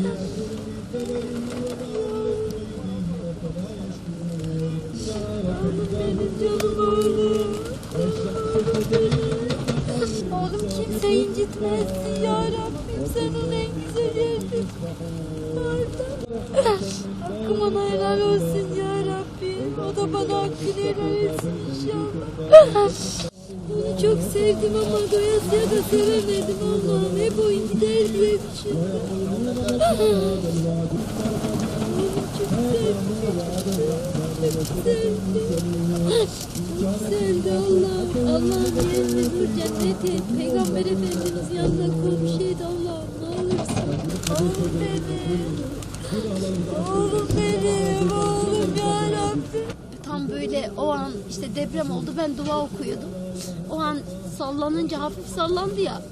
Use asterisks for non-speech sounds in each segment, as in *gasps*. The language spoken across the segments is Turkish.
Oğlum. Oğlum kimse incitmezsin ya Rabbim. Sen onu en güzel yerde vardın. Hakkım ona helal olsun ya Rabbim. O da bana hakkını helal etsin inşallah. Çok sevdim ama doyasıya da sevemedim Allah'ım. Hep o gider diye düşündüm. Oğlum çok güzeldi Allah'ım. Allah'ım yerini nur cennet et. Peygamber Efendimiz yanında komşuydu Allah'ım. Ne olursun. Oğlum benim. Oğlum benim. Oğlum yarabbim. Tam böyle o an işte deprem oldu. Ben dua okuyordum. O an sallanınca hafif sallandı ya.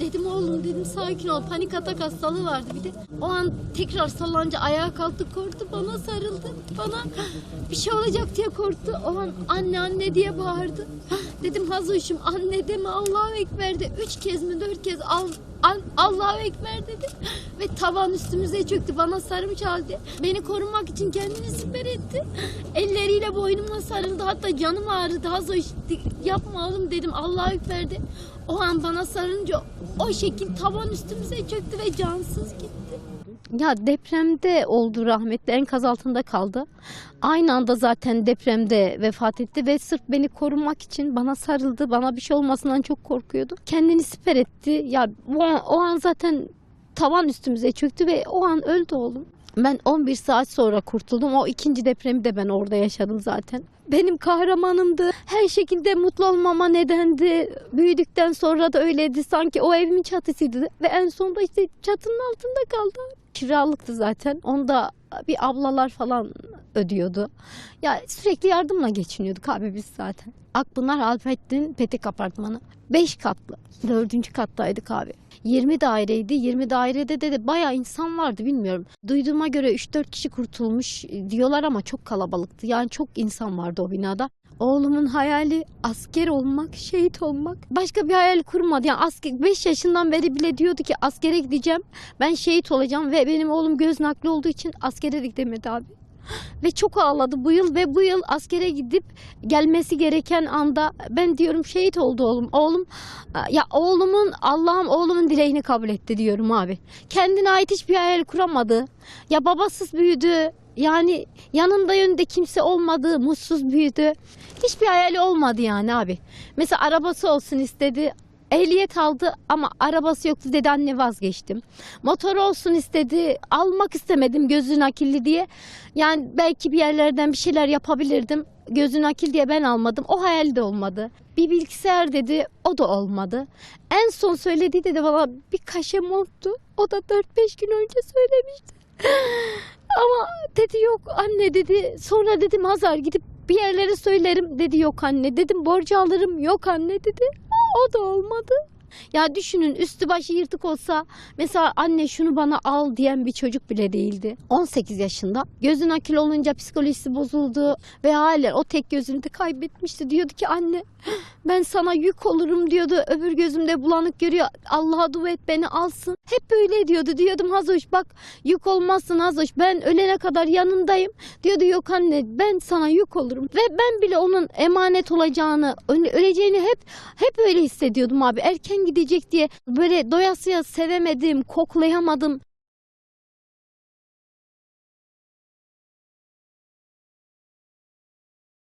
Dedim oğlum dedim sakin ol. Panik atak hastalığı vardı bir de. O an tekrar sallanınca ayağa kalktı korktu. Bana sarıldı. Bana bir şey olacak diye korktu. O an anne anne diye bağırdı. Dedim Hazoş'um anne deme Allahu Ekber de. Üç kez mi dört kez al, Allahu Ekber dedi. *gasps* Ve tavan üstümüze çöktü. Bana sarmış halde. Beni korumak için kendini siper etti. *gasps* Elleriyle boynuma sarıldı. Hatta canım ağrıdı. Hazoş yapma oğlum dedim Allahu Ekber de. O an bana sarınca o şekil tavan üstümüze çöktü ve cansız gitti. Ya depremde oldu rahmetli enkaz altında kaldı. Aynı anda zaten depremde vefat etti ve sırf beni korumak için bana sarıldı. Bana bir şey olmasından çok korkuyordu. Kendini siper etti. Ya o an, o an zaten tavan üstümüze çöktü ve o an öldü oğlum. Ben 11 saat sonra kurtuldum. O ikinci depremi de ben orada yaşadım zaten. Benim kahramanımdı. Her şekilde mutlu olmama nedendi. Büyüdükten sonra da öyleydi. Sanki o evimin çatısıydı. Ve en sonunda işte çatının altında kaldı. Kiralıktı zaten. Onda bir ablalar falan ödüyordu. Ya sürekli yardımla geçiniyorduk abi biz zaten. Akpınar Alpettin Petek Apartmanı. 5 katlı. Dördüncü kattaydık abi. 20 daireydi. 20 dairede de, de bayağı insan vardı bilmiyorum. Duyduğuma göre 3-4 kişi kurtulmuş diyorlar ama çok kalabalıktı. Yani çok insan vardı o binada. Oğlumun hayali asker olmak, şehit olmak. Başka bir hayal kurmadı. Yani asker 5 yaşından beri bile diyordu ki askere gideceğim. Ben şehit olacağım ve benim oğlum göz nakli olduğu için askere de gidemedi abi. Ve çok ağladı bu yıl ve bu yıl askere gidip gelmesi gereken anda ben diyorum şehit oldu oğlum. Oğlum ya oğlumun Allah'ım oğlumun dileğini kabul etti diyorum abi. Kendine ait hiçbir hayal kuramadı. Ya babasız büyüdü. Yani yanında yönünde kimse olmadı, mutsuz büyüdü. Hiçbir hayali olmadı yani abi. Mesela arabası olsun istedi. Ehliyet aldı ama arabası yoktu dedi anne vazgeçtim. Motor olsun istedi almak istemedim gözün akilli diye. Yani belki bir yerlerden bir şeyler yapabilirdim. Gözün akil diye ben almadım. O hayal de olmadı. Bir bilgisayar dedi o da olmadı. En son söylediği de bana bir kaşe monttu. O da 4-5 gün önce söylemişti. *laughs* Ama dedi yok anne dedi. Sonra dedim Hazar gidip bir yerlere söylerim dedi yok anne. Dedim borcu alırım yok anne dedi. O da olmadı. Ya düşünün üstü başı yırtık olsa mesela anne şunu bana al diyen bir çocuk bile değildi. 18 yaşında. Gözün akil olunca psikolojisi bozuldu ve halen o tek gözünü de kaybetmişti. Diyordu ki anne ben sana yük olurum diyordu. Öbür gözümde bulanık görüyor. Allah'a dua et beni alsın. Hep böyle diyordu. Diyordum Hazoş bak yük olmazsın Hazoş. Ben ölene kadar yanındayım. Diyordu yok anne ben sana yük olurum. Ve ben bile onun emanet olacağını, öle- öleceğini hep hep öyle hissediyordum abi. Erken gidecek diye böyle doyasıya sevemedim, koklayamadım.